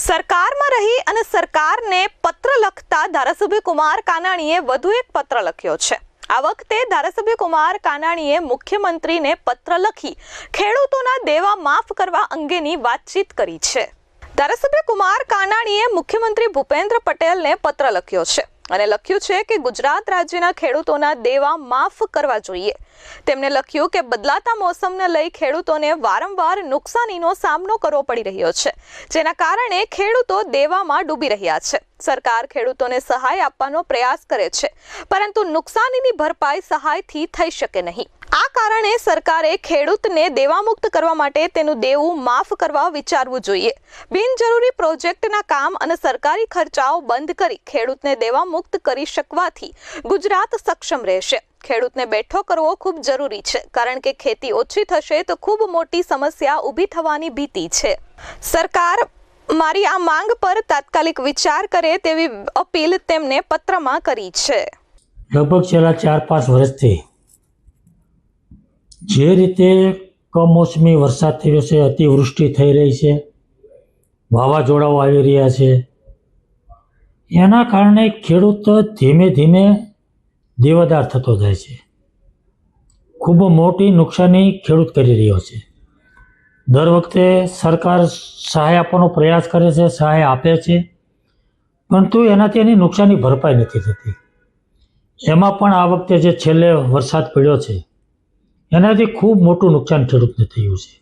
સરકારમાં રહી અને સરકારને પત્ર લખતા ધારાસભ્ય કુમાર કાનાણીએ વધુ એક પત્ર લખ્યો છે. આ વખતે ધારાસભ્ય કુમાર કાનાણીએ મુખ્યમંત્રીને પત્ર લખી ખેડૂતોના દેવા માફ કરવા અંગેની વાતચીત કરી છે. ધારાસભ્ય કુમાર કાનાણીએ મુખ્યમંત્રી ભૂપેન્દ્ર પટેલને પત્ર લખ્યો છે. અને લખ્યું છે કે ગુજરાત રાજ્યના ખેડૂતોના દેવા માફ કરવા જોઈએ. તેમણે લખ્યું કે બદલાતા મોસમને લઈ ખેડૂતોને વારંવાર નુકસાનીનો સામનો કરવો પડી રહ્યો છે, જેના કારણે ખેડૂતો દેવામાં ડૂબી રહ્યા છે. સરકાર ખેડૂતોને સહાય આપવાનો પ્રયાસ કરે છે, પરંતુ નુકસાનીની ભરપાઈ સહાયથી થઈ શકે નહીં. આ કારણે સરકારે ખેડૂતને દેવામુક્ત કરવા માટે તેનું દેવું માફ કરવા વિચારવું જોઈએ. બિનજરૂરી પ્રોજેક્ટના કામ અને સરકારી ખર્ચાઓ બંધ કરી ખેડૂતને દેવામુક્ત કરી શકવાથી ગુજરાત સક્ષમ રહેશે. ખેડૂતને બેઠો કરવો ખૂબ જરૂરી છે, કારણ કે ખેતી ઓછી થશે તો ખૂબ મોટી સમસ્યા ઊભી થવાની ભીતિ છે. સરકાર મારી આ માંગ પર તાત્કાલિક વિચાર કરે તેવી અપીલ તેમને પત્રમાં કરી છે. લગભગ છેલ્લા ચાર પાંચ વર્ષથી જે રીતે કમોસમી વરસાદ થયો છે, અતિવૃષ્ટિ થઈ રહી છે, વાવાઝોડાઓ આવી રહ્યા છે. એના કારણે ખેડૂત ધીમે ધીમે દેવાદાર થતો જાય છે. ખૂબ મોટી નુકસાની ખેડૂત કરી રહ્યો છે. દર વખતે સરકાર સહાય આપવાનો પ્રયાસ કરે છે, સહાય આપે છે, પરંતુ એનાથી એની નુકસાની ભરપાઈ નથી થતી. એમાં પણ આ વખતે જે છેલ્લે વરસાદ પડ્યો છે એનાથી ખૂબ મોટું નુકસાન ખેડૂતને થયું છે.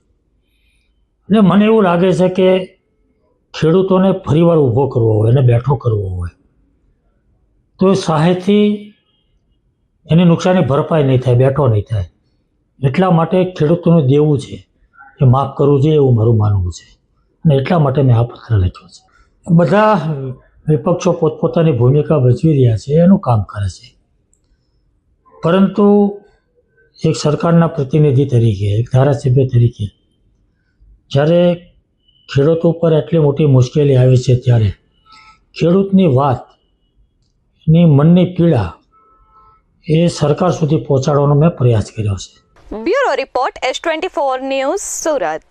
અને મને એવું લાગે છે કે ખેડૂતોને ફરીવાર ઊભો કરવો હોય એને બેઠો કરવો હોય, તો એ સહાયથી એની નુકસાની ભરપાઈ નહીં થાય, બેઠો નહીં થાય. એટલા માટે ખેડૂતોનું દેવું છે એ માફ કરવું જોઈએ એવું મારું માનવું છે. અને એટલા માટે મેં આ પત્ર લખ્યો છે. બધા વિપક્ષો પોતપોતાની ભૂમિકા ભજવી રહ્યા છે, એનું કામ કરે છે. પરંતુ એક સરકારના પ્રતિનિધિ તરીકે, એક ધારાસભ્ય તરીકે. જ્યારે ખેડૂતો ઉપર એટલી મોટી મુશ્કેલી આવી છે ત્યારે ખેડૂતની વાત, ની મનની પીડા એ સરકાર સુધી પહોંચાડવાનો મેં પ્રયાસ કર્યો છે. Bureau report S twenty four news Surat.